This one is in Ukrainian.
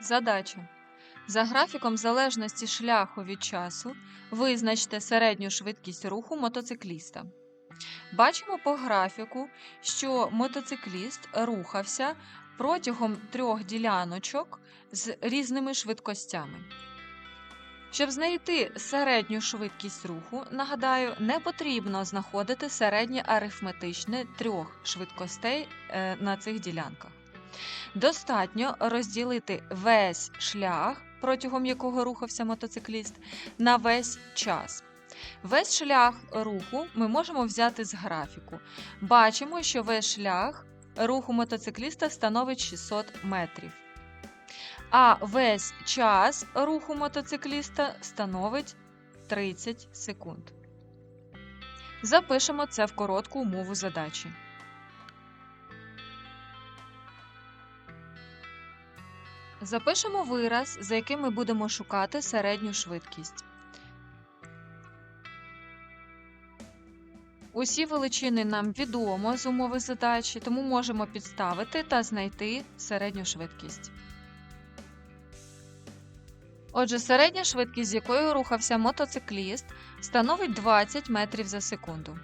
Задача. За графіком залежності шляху від часу визначте середню швидкість руху мотоцикліста. Бачимо по графіку, що мотоцикліст рухався протягом трьох діляночок з різними швидкостями. Щоб знайти середню швидкість руху, нагадаю, не потрібно знаходити середнє арифметичне трьох швидкостей е, на цих ділянках. Достатньо розділити весь шлях, протягом якого рухався мотоцикліст, на весь час. Весь шлях руху ми можемо взяти з графіку. Бачимо, що весь шлях руху мотоцикліста становить 600 метрів. А весь час руху мотоцикліста становить 30 секунд. Запишемо це в коротку умову задачі. Запишемо вираз, за яким ми будемо шукати середню швидкість. Усі величини нам відомо з умови задачі, тому можемо підставити та знайти середню швидкість. Отже, середня швидкість, з якою рухався мотоцикліст, становить 20 метрів за секунду.